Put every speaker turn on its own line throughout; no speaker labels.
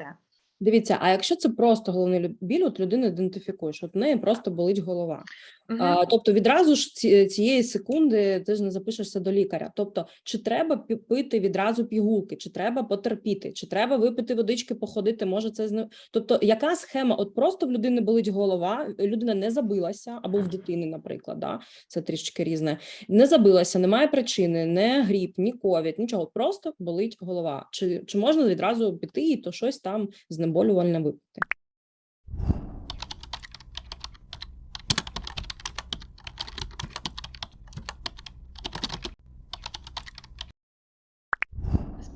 МРТ.
Дивіться, а якщо це просто головний біль, от людина ідентифікує, що от в неї просто болить голова.
Мгм.
А, тобто відразу ж ці, цієї секунди ти ж не запишешся до лікаря. Тобто, чи треба пити відразу пігулки, чи треба потерпіти, чи треба випити водички, походити, може це зне... Тобто, яка схема? От просто в людини болить голова, людина не забилася, або в дитини, наприклад, да? це трішечки різне. Не забилася, немає причини, не гріп, ні ковід, нічого, просто болить голова. Чи, чи можна відразу піти і то щось там знеболювальне випити?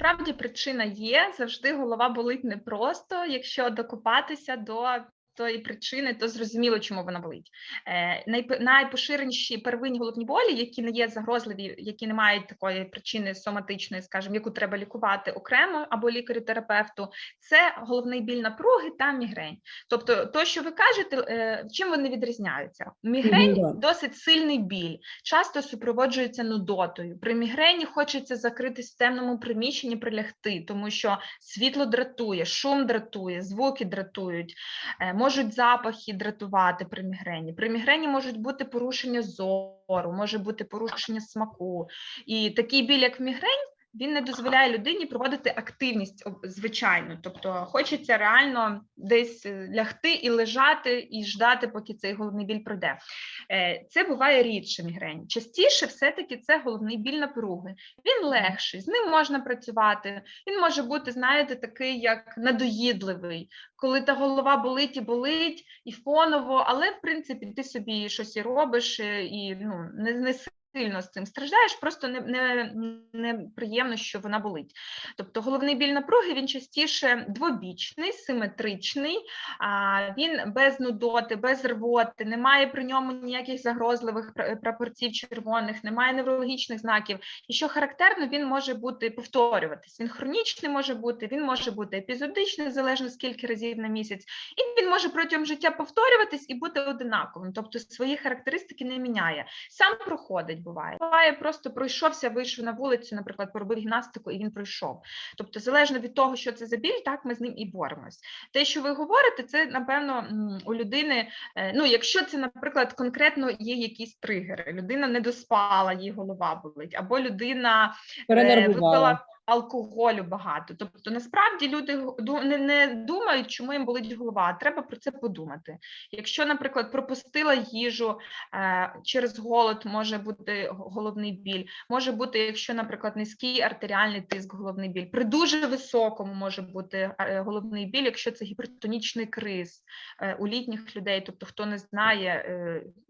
Справді причина є. Завжди голова болить непросто. Якщо докопатися до тої причини, то зрозуміло, чому вона болить. Е, найп- найпоширеніші первинні головні болі, які не є загрозливі, які не мають такої причини соматичної, скажімо, яку треба лікувати окремо або лікарю-терапевту, це головний біль напруги та мігрень. Тобто, то, що ви кажете, е, чим вони відрізняються? Мігрень
да.
досить сильний біль, часто супроводжується нудотою. При мігрені хочеться закритись в темному приміщенні, прилягти, тому що світло дратує, шум дратує, звуки дратують, е, можуть запахи дратувати при мігрені. При мігрені можуть бути порушення зору, може бути порушення смаку. І такий біль, як мігрень, він не дозволяє людині проводити активність звичайну. Тобто хочеться реально десь е, лягти і лежати, і ждати, поки цей головний біль пройде. Е, Це буває рідше мігрень. Частіше все-таки це головний біль напруги. Він легший, з ним можна працювати. Він може бути, знаєте, такий як надоїдливий, коли та голова болить і болить, і фоново, але в принципі ти собі щось і робиш, е, і ну не, не сильно з цим страждаєш, просто не, не, неприємно, що вона болить. Тобто головний біль напруги він частіше двобічний, симетричний, а, він без нудоти, без рвоти, немає при ньому ніяких загрозливих пра- прапорців червоних, немає неврологічних знаків. І що характерно, він може бути повторюватись. Він хронічний може бути, він може бути епізодичний, залежно скільки разів на місяць, і він може протягом життя повторюватись і бути одинаковим, тобто свої характеристики не міняє. Сам проходить, буває. Буває, просто пройшовся, вийшов на вулицю, наприклад, поробив гімнастику, і він пройшов. Тобто, залежно від того, що це за біль, так ми з ним і боремось. Те, що ви говорите, це напевно у людини. е, Ну, якщо це, наприклад, конкретно є якісь тригери, людина не доспала, їй голова болить, або людина е, випила алкоголю багато. Тобто, насправді люди не, думають, чому їм болить голова. Треба про це подумати. Якщо, наприклад, пропустила їжу е, через голод, може бути головний біль. Може бути, якщо, наприклад, низький артеріальний тиск, головний біль. При дуже високому може бути е, головний біль, якщо це гіпертонічний криз е, у літніх людей, тобто хто не знає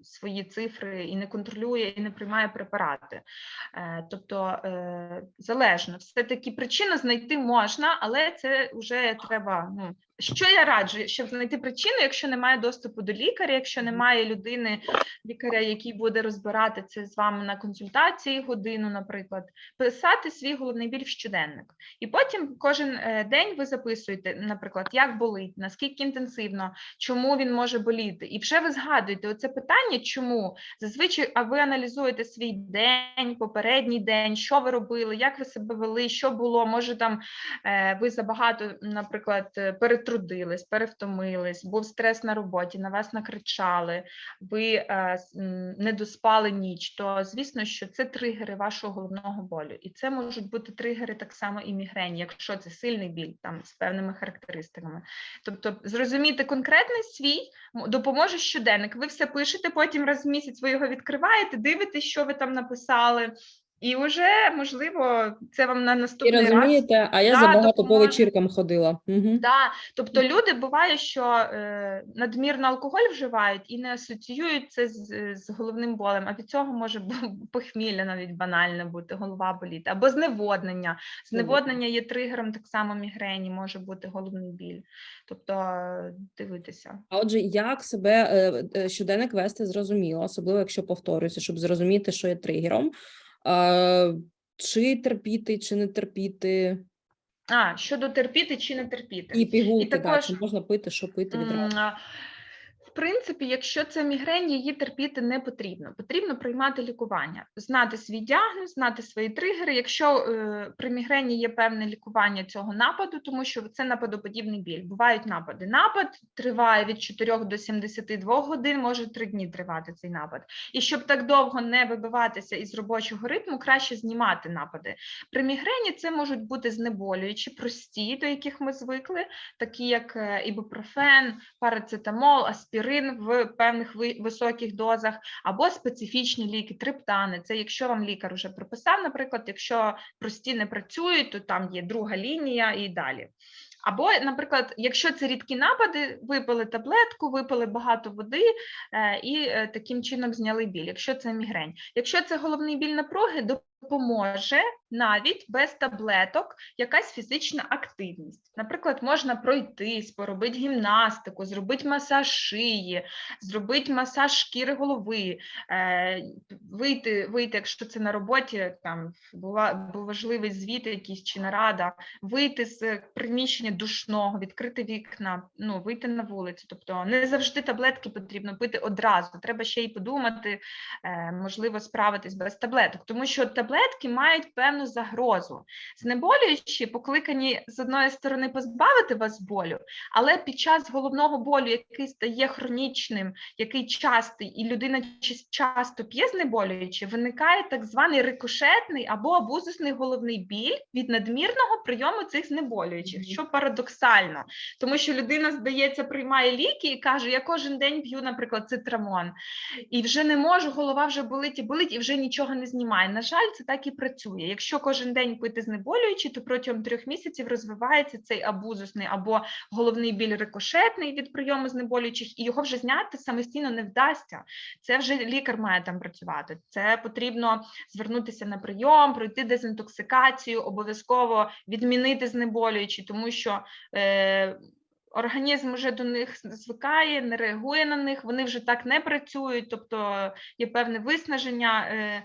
свої цифри і не контролює, і не приймає препарати. Тобто залежно, все-таки причину знайти можна, але це вже треба. Ну, що я раджу, щоб знайти причину, якщо немає доступу до лікаря, якщо немає людини, лікаря, який буде розбирати це з вами на консультації годину, наприклад, писати свій головний біль в щоденник. І потім кожен е, день ви записуєте, наприклад, як болить, наскільки інтенсивно, чому він може боліти. І вже ви згадуєте оце питання, чому зазвичай а ви аналізуєте свій день, попередній день, що ви робили, як ви себе вели, що було. Може там е, ви забагато, наприклад, перетрудились, перевтомились, був стрес на роботі, на вас накричали, ви е, не доспали ніч. То звісно, що це тригери вашого головного болю, і це можуть бути тригери так само і мігрені, якщо це сильний біль там з певними характеристиками. Тобто, зрозуміти конкретний свій допоможе щоденник. Ви все пишете, потім раз в місяць ви його відкриваєте, дивитесь, що ви там написали. І вже можливо це вам на
І
наступний раз
розумієте, а я
Да,
забагато по вечіркам ходила. Угу.
Да, тобто люди буває, що е, надмірно алкоголь вживають і не асоціюють це з, з головним болем, а від цього може похмілля навіть банальне бути, голова боліти, або зневоднення. Зневоднення є тригером так само мігрені, може бути головний біль. Тобто е, дивитися.
А отже, як себе е, е, щоденник вести зрозуміло, особливо якщо повторюється, щоб зрозуміти, що є тригером. Чи терпіти, чи не терпіти,
А, щодо терпіти чи не терпіти.
і пігулки, І
також-
чи можна пити, що пити відразу.
Принципі, якщо це мігрень, її терпіти не потрібно. Потрібно приймати лікування, знати свій діагноз, знати свої тригери. Якщо е, при мігрені є певне лікування цього нападу, тому що це нападоподібний біль. Бувають напади. Напад триває від 4 до 72 годин, може 3 дні тривати цей напад. І щоб так довго не вибиватися із робочого ритму, краще знімати напади. При мігрені це можуть бути знеболюючі, прості, до яких ми звикли, такі як е, ібупрофен, парацетамол, аспірин в певних високих дозах, або специфічні ліки, триптани. Це якщо вам лікар вже прописав, наприклад, якщо прості не працюють, то там є друга лінія і далі. Або, наприклад, якщо це рідкі напади, випили таблетку, випили багато води е, і е, таким чином зняли біль, якщо це мігрень. Якщо це головний біль напруги, допоможе навіть без таблеток якась фізична активність. Наприклад, можна пройтись, поробити гімнастику, зробити масаж шиї, зробити масаж шкіри голови, е, вийти, вийти, якщо це на роботі, там була був важливий звіт якийсь чи нарада, вийти з приміщення душного, відкрити вікна, ну вийти на вулицю. Тобто не завжди таблетки потрібно пити одразу. Треба ще й подумати, е, можливо, справитись без таблеток, тому що таблетки мають певну загрозу. Знеболюючі покликані з одної сторони позбавити вас болю, але під час головного болю, який стає хронічним, який частий, і людина часто п'є знеболюючі, виникає так званий рикошетний або абузусний головний біль від надмірного прийому цих знеболюючих, що парадоксально, тому що людина, здається, приймає ліки і каже: Я кожен день п'ю, наприклад, цитрамон, і вже не можу, голова вже болить і болить, і вже нічого не знімає. На жаль, це так і працює. Якщо кожен день пити знеболюючі, то протягом трьох місяців розвивається цей абузусний або головний біль рикошетний від прийому знеболюючих, і його вже зняти самостійно не вдасться. Це вже лікар має там працювати. Це потрібно звернутися на прийом, пройти дезінтоксикацію, обов'язково відмінити знеболюючі, тому що. Е, Організм вже до них звикає, не реагує на них, вони вже так не працюють, тобто є певне виснаження е,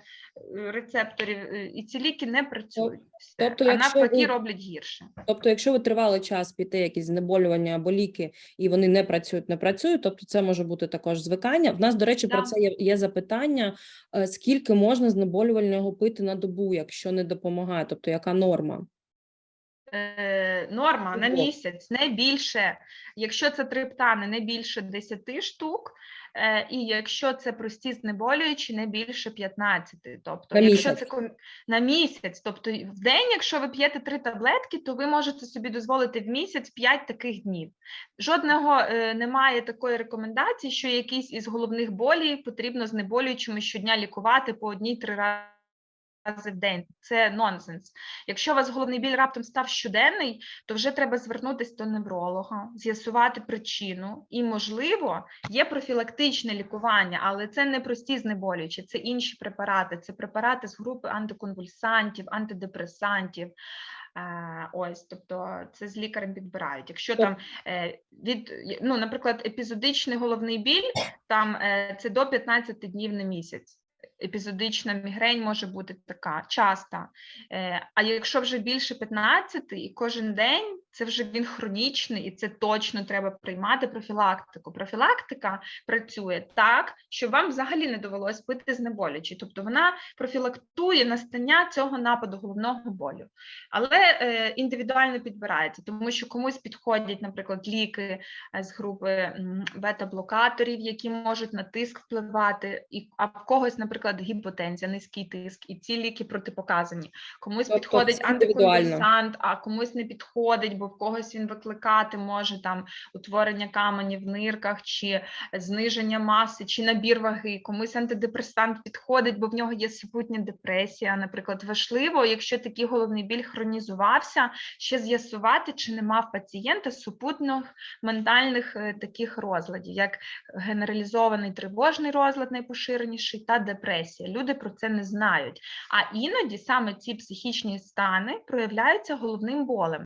рецепторів, е, і ці ліки не працюють.
Тобто,
а навпаки
ви-
роблять гірше.
Тобто, якщо ви тривалий час піти якісь знеболювання або ліки, і вони не працюють, не працюють, тобто це може бути також звикання. В нас, до речі, про це є, є запитання: е, скільки можна знеболювального пити на добу, якщо не допомагає, тобто яка норма?
Е, норма на місяць, не більше. Якщо це триптани, не більше 10 штук, е, і якщо це прості знеболюючі, не більше 15. Тобто,
На
якщо
місяць?
це на місяць, тобто в день, якщо ви п'єте три таблетки, то ви можете собі дозволити в місяць 5 таких днів. Жодного е, немає такої рекомендації, що якийсь із головних болей потрібно знеболюючими щодня лікувати по одній-три рази в день. Це нонсенс. Якщо у вас головний біль раптом став щоденний, то вже треба звернутися до невролога, з'ясувати причину. І, можливо, є профілактичне лікування, але це не прості знеболюючі, це інші препарати. Це препарати з групи антиконвульсантів, антидепресантів. Е, Ось, тобто це з лікарем підбирають. Якщо там е, від, ну, наприклад, епізодичний головний біль, там е, це до 15 днів на місяць. Епізодична мігрень може бути така часта. Е, А якщо вже більше 15 і кожен день, це вже він хронічний, і це точно треба приймати профілактику. Профілактика працює так, щоб вам взагалі не довелось пити знеболючі. Тобто вона профілактує настання цього нападу головного болю. Але е, індивідуально підбирається, тому що комусь підходять, наприклад, ліки е, з групи бета-блокаторів, які можуть на тиск впливати, і а в когось, наприклад, гіпотензія, низький тиск, і ці ліки протипоказані. Комусь
Тобто
підходить антиконвульсант, а комусь не підходить, бо в когось він викликати може там утворення каменів в нирках, чи зниження маси, чи набір ваги. Комусь антидепресант підходить, бо в нього є супутня депресія. Наприклад, важливо, якщо такий головний біль хронізувався, ще з'ясувати, чи нема в пацієнта супутних ментальних е, таких розладів, як генералізований тривожний розлад, найпоширеніший, та депресія. Люди про це не знають. А іноді саме ці психічні стани проявляються головним болем.